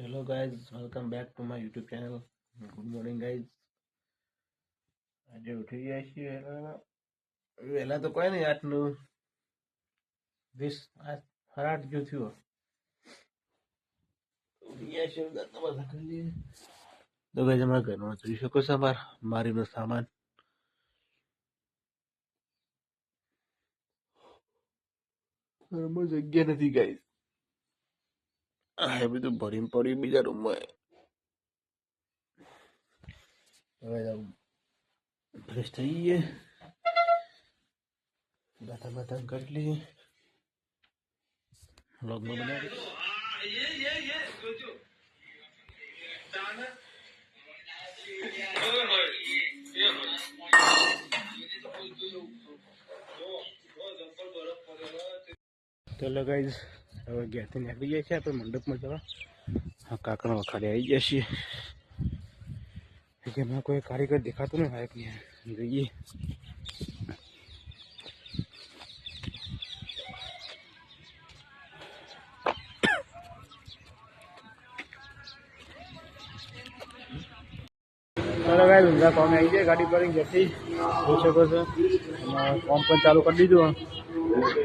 Hello guys welcome back to my YouTube channel good morning guys આજે ઉઠી ગયા છીએ વહેલા તો કોઈ નહીં આઠનું વીસ ફરાટ જો થયો તો ગાઈઝ અમારા ઘરમાં જોઈ શકો છો અમાર મારીનો સામાન. ઘરમાં જગ્યા નથી ગાઈઝ આ બધું ભરીને પડ્યું બીજા રૂમમાં હવે ફ્રેશ થઈ ગઈએ દાતા બાતા કરી લઈએ લોગમાં બનાવી ચલો ગાઈઝ હવે ઘેરથી નીકળી જાય છે આપણે મંડપમાં જવા. હા કાકડા વખાડે આવી ગયા છીએ. એમાં કોઈ કારીગર દેખાતો નહીં હોય કે જોઈએ. ચાલો ભાઈ ઊંઝા કોમ આવી જાય ગાડી પર કોમ પણ ચાલુ કરી દીધું.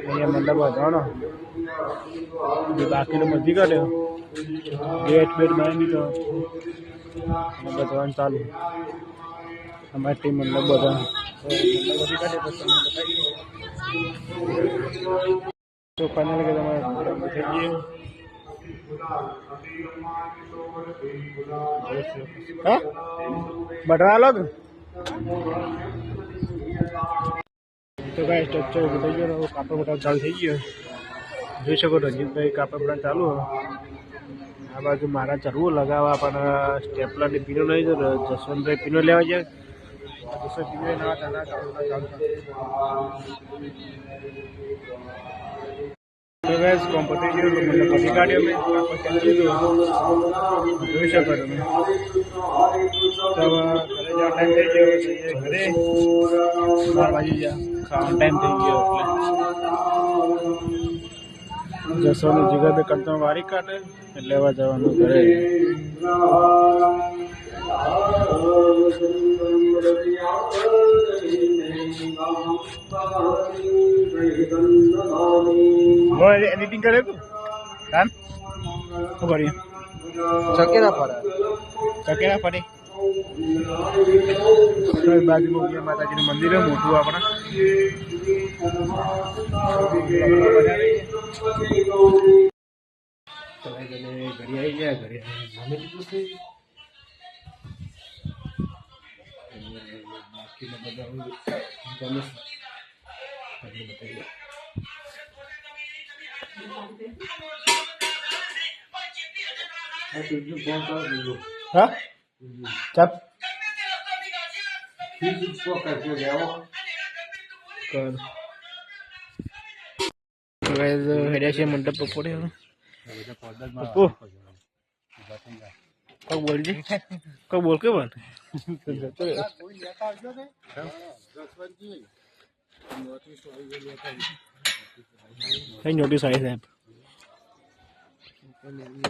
અહીંયા મંડપ જવાનો બાકીનો મજી કાઢ્યો ગેટ બેટ મારી અને બધવાનું ચાલુ. અમારી ટીમ મતલબ બધા બધી. તો ફાઇનલ કે તમારે થઈ ગયું હા? બટવા અલગ તો કાંઈ સ્ટ્રક્ચર થઈ ગયો. કાપડ બટાવ ચાલુ થઈ ગયો. જોઈ શકો રંજીતભાઈ કાપડ ચાલુ આ બાજુ મારા ચરવું લગાવવા પણ સ્ટેપલરની પીનો નહીં તો જસવંતભાઈ પીનો લેવા જાય જસવંત મતલબ પછી કાઢ્યો જોઈ શકો તમે. ઘરે જવા ટાઈમ ખાવાનો ટાઈમ થઈ ગયો એટલે. જસોની જીગર બે કરતો વારી કાઢે એટલે લેવા જવાનું ઘરે. એડિટિંગ કરે તું? કામ શું કરીએ? ચકે પડે. ચકેરા ફરી બાજુમાં ઉમિયા માતાજીનું મંદિર મોટું આપણા. ઘરે આવી ગયા ઘરે હા? ચાપ કર ગાઈઝ હેડ્યા છે મંડપ પકોડે પપ્પુ કઈ બોલજે કઈ બોલ કે બન કઈ નોટિસ આવી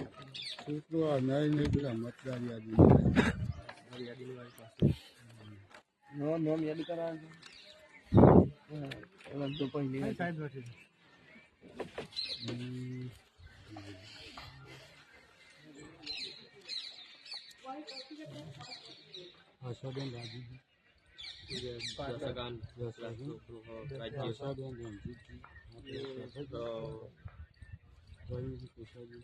સાહેબ નો મતદાર યાદી કરાવે એમાં તો કોઈ નહીં સાહેબ હર્ષોબેન રાજીજી. હર્ષોબેન રણજીતજી રવિજી કેશવજી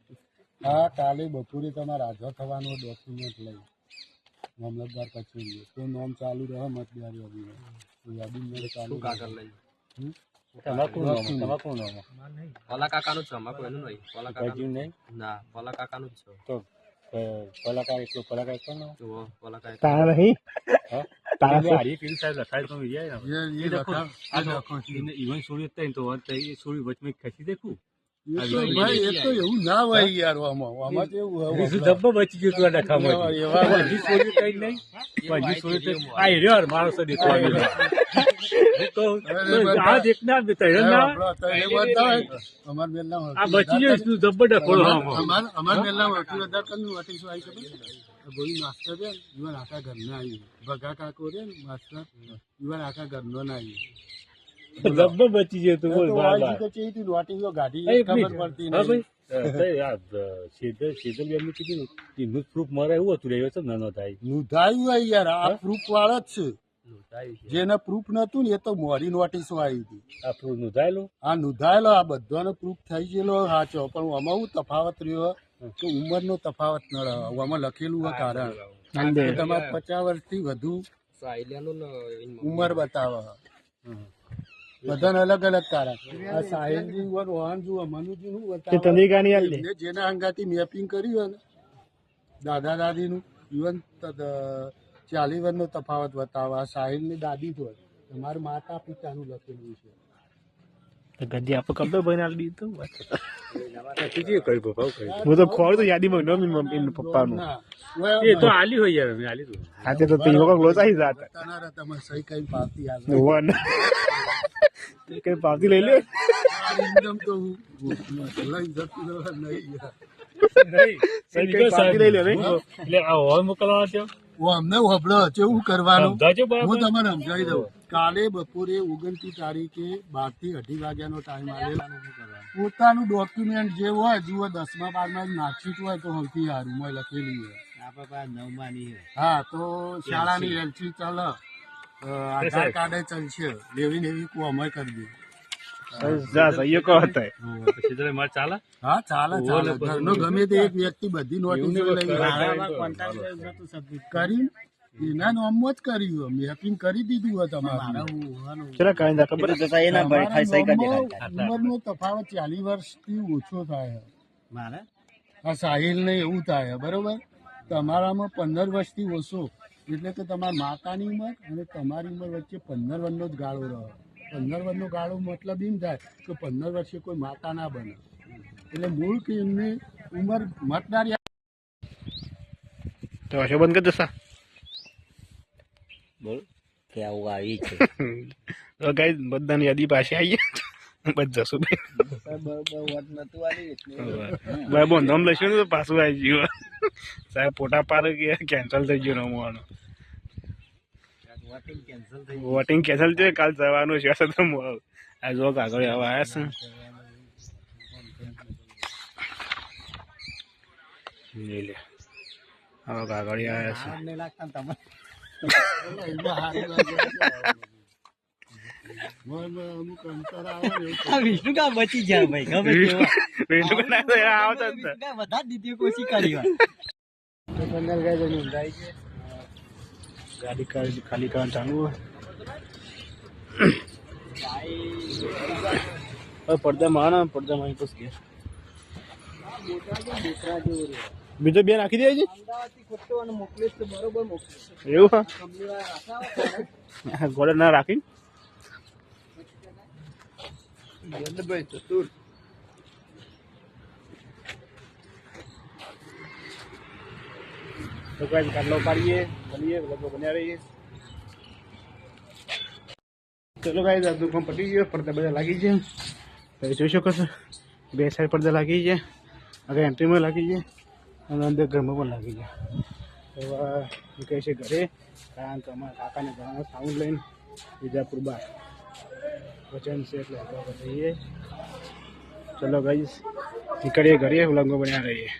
હા કાલે બપોરે તમારે હાજર થવાનો ડોક્યુમેન્ટ લઈ. મામલતદાર કચેરીએ તો નોમ ચાલુ રહે મતદારી તો યાદી મેળ ચાલુ કાગળ લઈ ખસી દેખું? ભાઈ એ તો એવું ના હોય યાર આમાં આમાં તો એવું હોય બચી ગયો તું ડખામાં એવા હજી સોરી કઈ નહીં. હજી સોરી તો આ હેર્યો તો આ દેખના ના આ બચી ગયો તું જબ્બો ડખોડો અમાર અમાર મેલના વટી વધારે કનું વટી શું આવી ગોળી માસ્ટર આખા ઘરના આવી. ભગા કાકો રે માસ્ટર. યુવાન આખા ઘરનો ના આવી. જબ્બો બચી ગયો તું બોલ તો ચેઈથી નોટિસ ગાડી એક ખબર પડતી નહીં. મારે જેને પ્રૂફ નતું ને એ તો મોડી નોટિસો આવી હતી. આ આ નોંધાયેલો આ બધાનો પ્રૂફ થઈ ગયેલો સાચો. પણ આમાં હું તફાવત રહ્યો કે ઉંમરનો તફાવત ન રહ્યો. આમાં લખેલું હોય કારણ. તમારે પચાસ વર્ષથી વધુ ઉંમર બતાવે. બધાને અલગ અલગ કારણ આ સાહેબજી ઉપર વાહન જુઓ મનુજી નું હાલ જેના અંગાથી મેપિંગ કર્યું હોય ને દાદા દાદીનું ઇવન ચાલી વર્ષનો તફાવત બતાવે. આ ની દાદી હોય. તમારા માતા પિતાનું લખેલું છે. ગદી આપણે કબે ભાઈ આલી દીધું. હું તો ખોર તો યાદીમાં નમી મમ્મી એનું પપ્પાનું. ના. એ તો આલી હોય યાર મેં આલી તું. હાથે તો તે લોકો લોચાઈ જાત. તમારા તમે સહી કઈ પાવતી આવે કઈ પાવતી લઈ લે? એકદમ તો હું નહીં યાર. લઈ લે એટલે આ છે? અમને હોબળો કેવું કરવાનું. હું તમને સમજાવી દઉં. કાલે બપોરે ઓગણત્રીસ તારીખે બારથી અઢી વાગ્યાનો ટાઈમ આવેલો. પોતાનું ડોક્યુમેન્ટ જે હોય જુઓ દસમા બારમા નાખ્યું જ હોય તો સૌથી સારું લખેલી લખેલું હોય હા તો શાળાની એન્ટ્રી ચાલે. આધાર કાર્ડ ચાલશે. લેવી લેવી કો અમે કરી દે. જા સહીઓ કહો હતા પછી તો મારે ચાલે? હા ચાલે ચાલે. ઘરનો ગમે તે એક વ્યક્તિ બધી નોટિસ લઈ કરી. એના નામમાં જ કર્યું મેપિંગ કરી દીધું હોય તમારું. ચલા કઈ દા ખબર તમારા નામમાં ઉંમરનો તફાવત ચાલીસ વર્ષથી ઓછો થાય. આ સાહિલ ને એવું થાય બરોબર? તમારામાં પંદર વર્ષથી ઓછો. એટલે કે તમારા માતાની ઉંમર અને તમારી ઉંમર વચ્ચે પંદર વર્ષનો જ ગાળો રહે. પંદર વર્ષનો ગાળો મતલબ એમ થાય કે પંદર વર્ષે કોઈ માતા ના બને. એટલે મૂળ કે એમની ઉંમર મતદાર તો હશે બંધ કરી દસા બોલ કે આવું આવી છે. તો કઈ બધાની યાદી પાસે આવીએ બધા શું બે. ભાઈ બોલ નામ લઈશું ને તો પાછું આવી ગયું. સાહેબ પોટા પાડે ગયા કેન્સલ થઈ ગયું રમવાનું વોટિંગ કેન્સલ છે. કાલ જવાનું છે તો. આ જો કાગળ આવ્યા છે. લઈ લે. હવે કાગળ આવ્યા છે. અમુક અંતર આવે ને એવું વિષ્ણુ કા બચી જાય ભાઈ? ગમે વિષ્ણુ કના આવતા. ગાડી ખાલી ખાલી કરવાનું ચાલુ હોય. હવે પડદામાં આના પડદામાં અહીં પૂછ ગયા બીજો બે નાખી દે છે? એવું હા? ગોળે ના રાખી? તો કઈ કાટલો પાડીએ બનીએ લોકો બન્યા રહીએ. ચલો ગાઈ આ દુકાન પટી ગયો, પડદા બધા લાગી છે તમે જોઈ શકો છો, બે સાઈડ પડદા લાગી છે આગળ એન્ટ્રીમાં લાગી છે અને અંદર ઘરમાં પણ લાગી છે આ કહે છે ઘરે, કારણ કે અમારા કાકાને ઘણા સાઉન્ડ લઈને વિજાપુર બાર વચન છે એટલે આગળ જઈએ ચલો ગાઈ નીકળીએ ઘરે ઉલંગો બન્યા રહીએ.